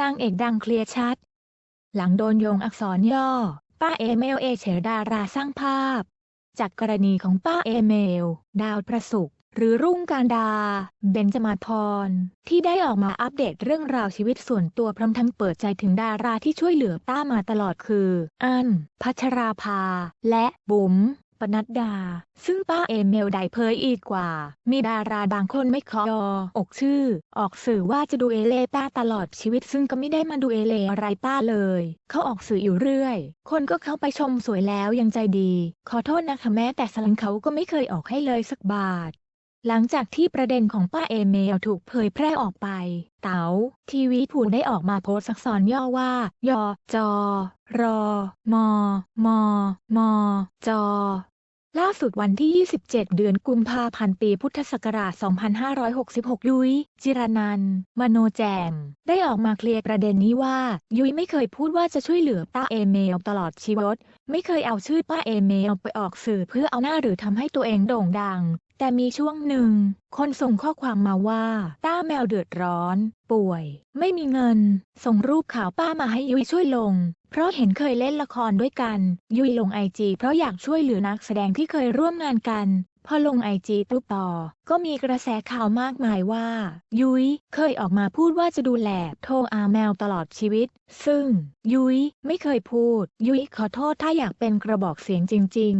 นางเอกดังเคลียร์ชัด หลังโดนโยงอักษรย่อ ป้าเอเมลเอเฉดาราสร้างภาพ จากกรณีของป้าเอเมล ดาวประสุข หรือรุ่งการดา เบนจมาพร ที่ได้ออกมาอัปเดตเรื่องราวชีวิตส่วนตัวพร้อมทั้งเปิดใจถึงดาราที่ช่วยเหลือป้ามาตลอดคือ อัน พัชราภา และบุ๋ม ปนัดดา ซึ่งป้าเอเมลได้เผยอีกกว่า มีดาราบางคนไม่ขอออกชื่อ ออกสื่อว่าจะดูเอเลป้าตลอดชีวิตซึ่งก็ไม่ได้มาดูเอเลอะไรป้าเลย เขาออกสื่ออยู่เรื่อย คนก็เข้าไปชมสวยแล้วยังใจดี ขอโทษนะคะแม้แต่สลังเขาก็ไม่เคยออกให้เลยสักบาท หลังจากที่ประเด็นของป้าเอเมลถูกเผยแพร่ออกไป เต๋าทีวีพูได้ออกมาโพสต์อักษรย่อว่า ยอ จอ รอ มอ มอ มอ จอ ล่าสุดวันที่ 27 เดือนกุมภาพันธ์ปีพุทธศักราช 2566 ยุ้ย จิรนัน มโนแจม ได้ออกมาเคลียร์ประเด็นนี้ว่า ยุ้ยไม่เคยพูดว่าจะช่วยเหลือป้าเอเมลตลอดชีวิตไม่เคยเอาชื่อป้าเอเมลไปออกสื่อเพื่อเอาหน้าหรือทำให้ตัวเองโด่งดัง แต่มีช่วงหนึ่ง คนส่งข้อความมาว่าป้าแมวเดือดร้อน ป่วย ไม่มีเงิน ส่งรูปข่าวป้ามาให้ยุ้ยช่วยลง เพราะเห็นเคยเล่นละครด้วยกัน ยุ้ยลงไอจีเพราะอยากช่วยเหลือนักแสดงที่เคยร่วมงานกัน พอลงไอจีปุ๊บต่อ ก็มีกระแสข่าวมากมายว่า ยุ้ยเคยออกมาพูดว่าจะดูแลโทอาแมวตลอดชีวิต ซึ่ง ยุ้ยไม่เคยพูด ยุ้ยขอโทษถ้าอยากเป็นกระบอกเสียงจริง